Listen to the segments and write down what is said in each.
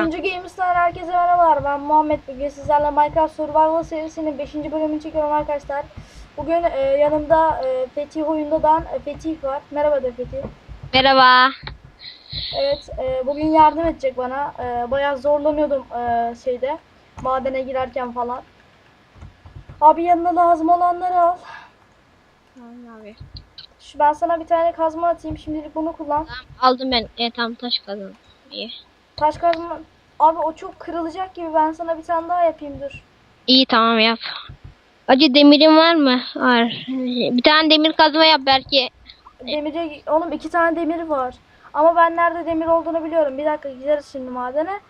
Oyuncu Gamers'tan herkese merhabalar. Ben Muhammed. Bugün sizlerle Minecraft Survival serisinin 5. bölümünü çekiyorum arkadaşlar. Bugün e, yanımda e, Fetih oyundadan e, Fetih var. Merhaba da Fetih. Merhaba. Evet, e, bugün yardım edecek bana. E, bayağı zorlanıyordum e, şeyde, madene girerken falan. Abi yanına lazım olanları al. Tamam abi. Şu, ben sana bir tane kazma atayım. Şimdilik bunu kullan. Tamam, aldım ben. E, tam taş kazandım. İyi. Taş kazma... Abi o çok kırılacak gibi. Ben sana bir tane daha yapayım dur. İyi tamam yap. Acı demirin var mı? Var. Bir tane demir kazma yap belki. Demire, oğlum iki tane demir var. Ama ben nerede demir olduğunu biliyorum. Bir dakika gideriz şimdi madene.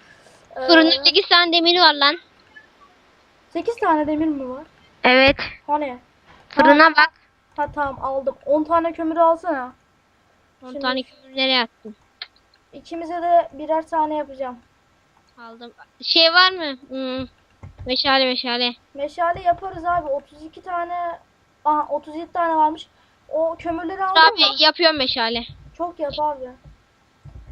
Ee, Fırında 8 tane demir var lan. 8 tane demir mi var? Evet. Hani? Fırına bak. Ha tamam aldım. 10 tane kömürü alsana. 10 Şimdi- tane kömür nereye attın? İkimize de birer tane yapacağım. Aldım. Şey var mı? Hmm. Meşale meşale. Meşale yaparız abi. 32 tane Aha 37 tane varmış. O kömürleri aldın Abi mı? yapıyorum meşale. Çok yap abi.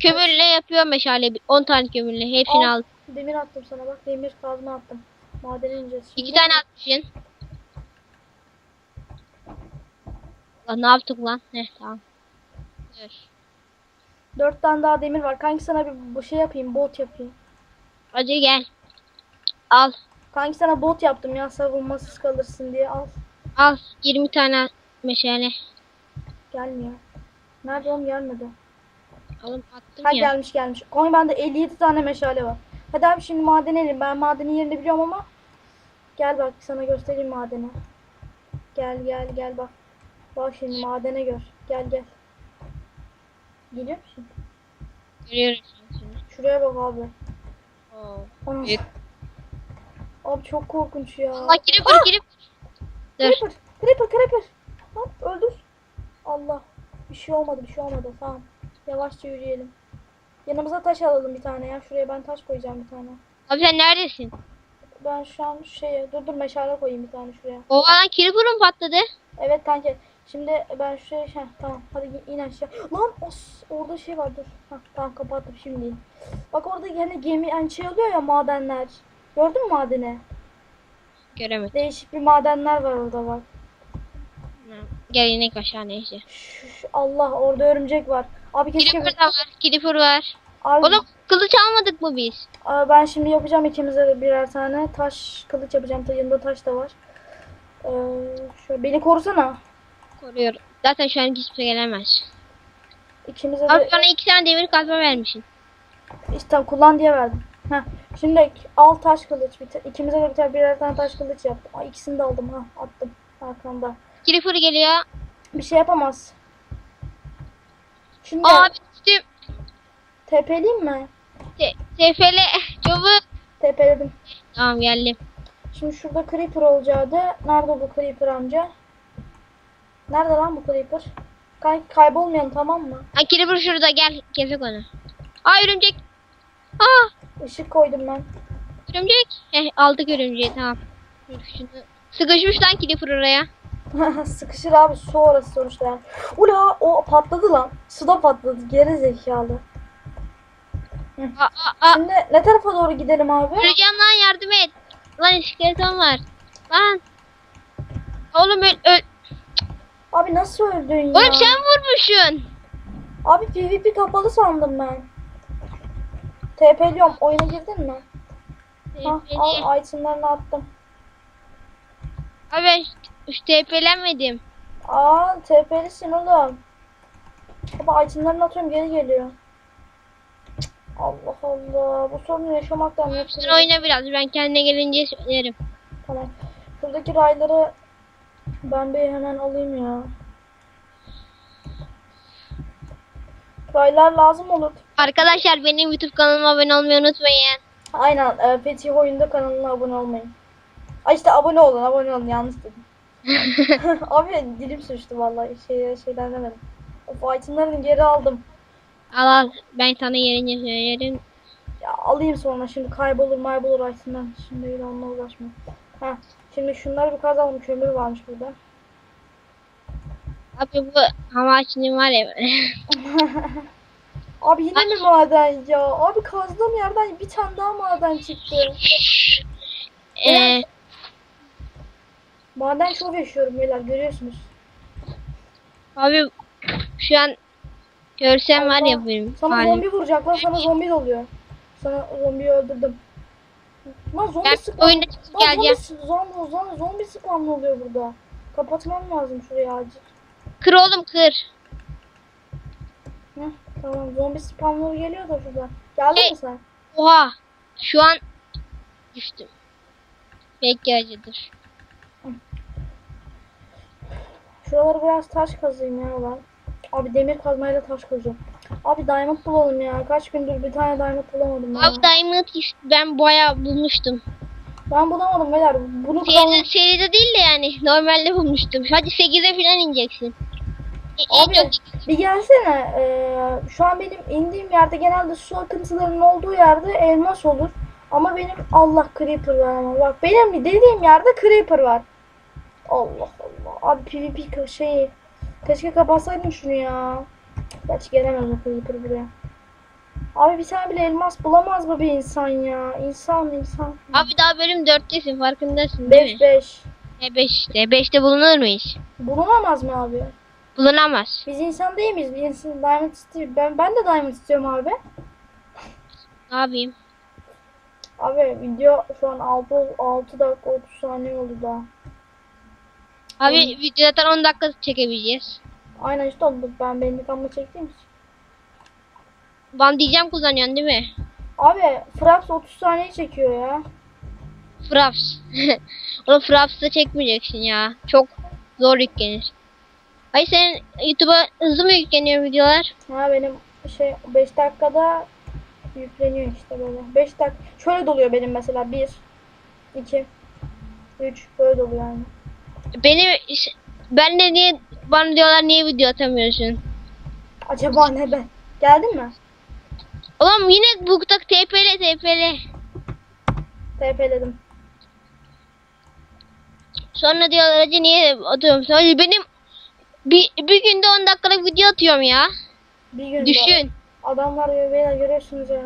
Kömürle yapıyorum meşale. 10 tane kömürle. Hepsini Al. aldım. Demir attım sana bak. Demir kazma attım. Madene ineceğiz şimdi. 2 tane atmışsın. Lan ne yaptık lan? Heh tamam. Dur. 4 tane daha demir var. Kanki sana bir bu şey yapayım. Bot yapayım. Hadi gel. Al. Kanki sana bot yaptım ya savunmasız kalırsın diye al. Al 20 tane meşale. Gelmiyor. Nerede oğlum gelmedi. Alım attım Ha ya. gelmiş gelmiş. Koy bende 57 tane meşale var. Hadi abi şimdi madene inelim. Ben madenin yerini biliyorum ama. Gel bak sana göstereyim madeni. Gel gel gel bak. Bak şimdi madene gör. Gel gel. Geliyor musun? Görüyorum şimdi. Şuraya bak abi. Büyük. Abi çok korkunç ya. Allah girip girip. Dur. Creeper, creeper, creeper. Hop öldür. Allah. Bir şey olmadı, bir şey olmadı. Tamam. Yavaşça yürüyelim. Yanımıza taş alalım bir tane ya. Şuraya ben taş koyacağım bir tane. Abi sen neredesin? Ben şu an şeye, dur dur meşale koyayım bir tane şuraya. O lan creeper'ım patladı. Evet kanka. Şimdi ben şuraya şey, tamam. Hadi in- aşağı. Lan os, orada şey var dur. Tamam kapattım şimdi. Bak orada hani gemi hani şey oluyor ya madenler. Gördün mü madeni? Göremedim. Değişik bir madenler var orada bak. Gel inek aşağı neyse. Şu, şu- Allah orada örümcek var. Abi keşke Creeper da var. Creeper var. Abi, Oğlum kılıç almadık mı biz? Aa, ben şimdi yapacağım ikimize de birer tane taş kılıç yapacağım. Yanında taş da var. Ee, şöyle beni korusana. Koruyorum. Zaten şu an kimse gelemez. İkimize Abi de bana iki tane demir kazma vermişsin. işte kullan diye verdim. Heh. Şimdi al taş kılıç. Bir ikimize de bir tane birer tane taş kılıç yaptım. Aa, ikisini de aldım ha attım arkamda. Creeper geliyor. Bir şey yapamaz. Şimdi Abi düştüm. tepeleyim mi? Te tefele. Çabuk. Tepeledim. Tamam geldim. Şimdi şurada creeper olacaktı. Nerede bu creeper amca? Nerede lan bu creeper? Kay kaybolmayalım tamam mı? Ha Creeper şurada gel. Kesek onu. Aa örümcek. Aa Işık koydum ben. örümcek. Heh aldık örümceği tamam. Şunu. Sıkışmış lan Creeper oraya. Sıkışır abi su orası sonuçta yani. Ula o patladı lan. Suda patladı geri zekalı. Aa, aa, aa. Şimdi ne tarafa doğru gidelim abi? Öleceğim lan yardım et. Lan iskeleton var. Lan. Oğlum öl, öl. Abi nasıl öldün ya? Oğlum sen vurmuşsun. Abi PvP kapalı sandım ben. TP'liyorum. Oyuna girdin mi? Ha, Beni- al itemlerini attım. Abi ben hiç TP'lenmedim. Aa TP'lisin oğlum. Baba itemlerini atıyorum geri geliyor. Allah Allah. Bu sorunu yaşamaktan nefret Sen oyna biraz. Ben kendine gelince söylerim. Tamam. Şuradaki rayları ben bir hemen alayım ya. Raylar lazım olur. Arkadaşlar benim YouTube kanalıma abone olmayı unutmayın. Aynen. E, Fetih Oyunda kanalına abone olmayın. Ay işte abone olun, abone olun. Yanlış dedim. Abi dilim sürçtü vallahi. Şey, şeyden demedim. Of itemlerini geri aldım. Al al. Ben sana gelince söylerim. Ya alayım sonra şimdi kaybolur maybolur itemler. Şimdi öyle onunla uğraşma. Ha, şimdi şunları bir kazalım. Kömür varmış burada. Abi bu hava açının var ya. Abi yine mi maden ya? Abi kazdığım yerden bir tane daha maden çıktı. Ee, Maden çok yaşıyorum beyler görüyorsunuz. abi şu an görsem var ya benim Sana halim. zombi vuracak lan sana zombi doluyor. Sana zombiyi öldürdüm. Lan zombi Ben Lan geleceğim. Zombi, zombi, zombi, zombi spamlı oluyor burada. Kapatmam lazım şurayı acil. Kır oğlum kır. Heh, tamam zombi spamları geliyor da şurada. Geldin Hey. mi sen? Oha. Şu an düştüm. Bekle acıdır. Şuraları biraz taş kazayım ya ben. Abi demir kazmayla taş kazacağım. Abi diamond bulalım ya. Kaç gündür bir tane diamond bulamadım ya. Abi Diamond ben bayağı bulmuştum. Ben bulamadım beyler. Bunu Seride, seride değil de yani normalde bulmuştum. Hadi 8'e falan ineceksin. E, Abi bir gelsene. Ee, şu an benim indiğim yerde genelde su akıntılarının olduğu yerde elmas olur. Ama benim Allah creeper var ama. Bak benim dediğim yerde creeper var. Allah Allah. Abi PvP şeyi. Keşke kapatsaydım şunu ya. Gerçi gelemez o creeper buraya. Abi bir tane bile elmas bulamaz mı bir insan ya? İnsan insan. Abi daha bölüm 4'tesin farkındasın değil 5 mi? 5. E 5 işte. 5'te bulunur muyuz? Bulunamaz mı abi? Bulunamaz. Biz insan değil miyiz? Bir insan diamond istiyor. Ben, ben de diamond istiyorum abi. Ne yapayım? Abi video şu an 6, 6 dakika 30 saniye oldu daha. Abi videodan 10 dakika çekebileceğiz. Aynen işte oldu. Ben benim kanımı çektiğim için. Ben diyeceğim kullanıyorsun değil mi? Abi Fraps 30 saniye çekiyor ya. Fraps. Onu Fraps'ta çekmeyeceksin ya. Çok zor yüklenir. Ay senin YouTube'a hızlı mı yükleniyor videolar? Ha benim şey 5 dakikada yükleniyor işte böyle. 5 dakika. Şöyle doluyor benim mesela 1 2 3 böyle doluyor yani. Benim ben de niye bana diyorlar niye video atamıyorsun? Acaba neden? Geldin mi? Oğlum yine bug'da TP'le TP'le. TP'ledim. Sonra diyorlar acı niye atıyorum? Sonra benim bir, bir günde 10 dakikalık video atıyorum ya. Bir gün Düşün. Adamlar beyler görüyorsunuz ya.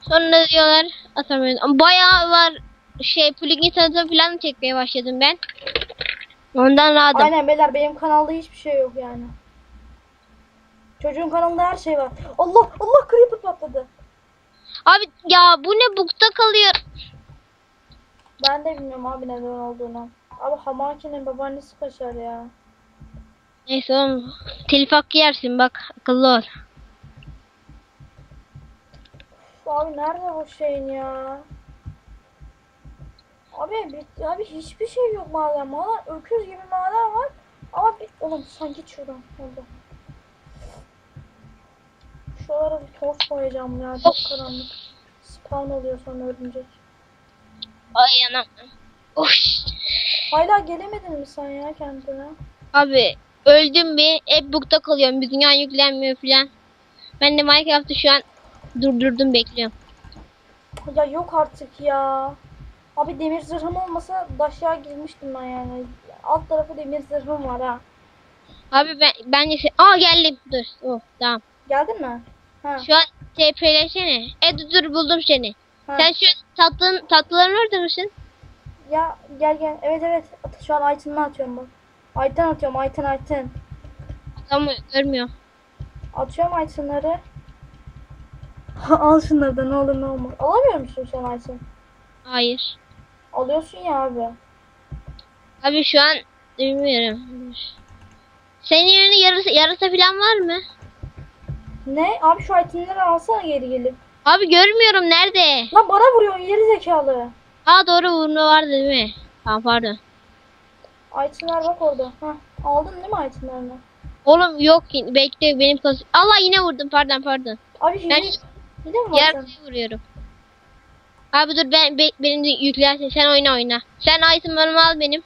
Sonra diyorlar atamıyorum. Bayağı var şey plugin tanıtım falan çekmeye başladım ben. Ondan rahatım. Aynen beyler benim kanalda hiçbir şey yok yani. Çocuğun kanalında her şey var. Allah Allah creeper patladı. Abi ya bu ne bug'da kalıyor. Ben de bilmiyorum abi neden olduğunu. Abi Hamaki'nin babaannesi kaçar ya. Neyse oğlum. Telif hakkı yersin bak akıllı ol. Abi nerede bu şeyin ya? Abi abi hiçbir şey yok maden. Maden öküz gibi maden var. Ama bir, oğlum sen git şuradan. Oldu. Şuralara bir toz koyacağım ya. Çok karanlık. Spawn oluyor sonra örümcek. Ay anam. Of. Hala gelemedin mi sen ya kendine? Abi öldüm bir hep bug'da kalıyorum. Bir dünya yüklenmiyor falan. Ben de Minecraft'ı şu an durdurdum bekliyorum. Ya yok artık ya. Abi demir zırhım olmasa daşya girmiştim ben yani. Alt tarafı demir zırhım var ha. Abi ben ben de se- Aa geldim. Dur. Oh tamam. Geldin mi? Ha. Şu an TP'leşene. E dur, dur buldum seni. ha. Sen şu tatlı tatlıların orada mısın? Ya gel gel. Evet evet. Şu an Aytın'ı atıyorum bak. Ayten atıyorum. Ayten Ayten. Tamam görmüyorum. Atıyorum Aytın'ları. Al şunları da ne olur ne olmaz. Alamıyor musun sen Ayten? Hayır. Alıyorsun ya abi. Abi şu an bilmiyorum. Senin yerine yarısı yarısı falan var mı? Ne? Abi şu Ayten'leri alsana geri gelip. Abi görmüyorum nerede? Lan bana vuruyorsun geri zekalı. Aa doğru vurma vardı değil mi? Tamam pardon. Aytınlar bak orada. Ha. Aldın değil mi Aytınlarını? Oğlum yok bekle benim kız. Allah yine vurdum pardon pardon. Abi hile, Ben hile mi var sen? vuruyorum. Abi dur ben be, benim de yüklersin sen oyna oyna. Sen itemlarımı al benim.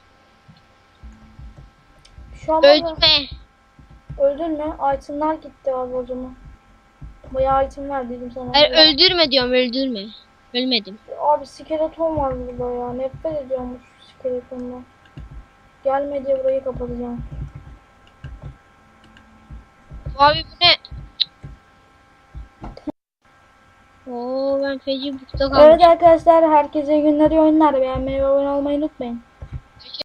Şu an Öldürme. öldün mü? Aytınlar gitti abi o zaman. Bayağı aytın ver dedim sana. Hayır öldürme diyorum öldürme. Ölmedim. Abi skeleton var burada ya. Nefret ediyorum şu skeletondan. Gelme diye burayı kapatacağım. Abi bu ne? Oo ben feci bukta Evet kalmışım. arkadaşlar herkese iyi günler iyi oyunlar. Beğenmeyi ve abone olmayı unutmayın.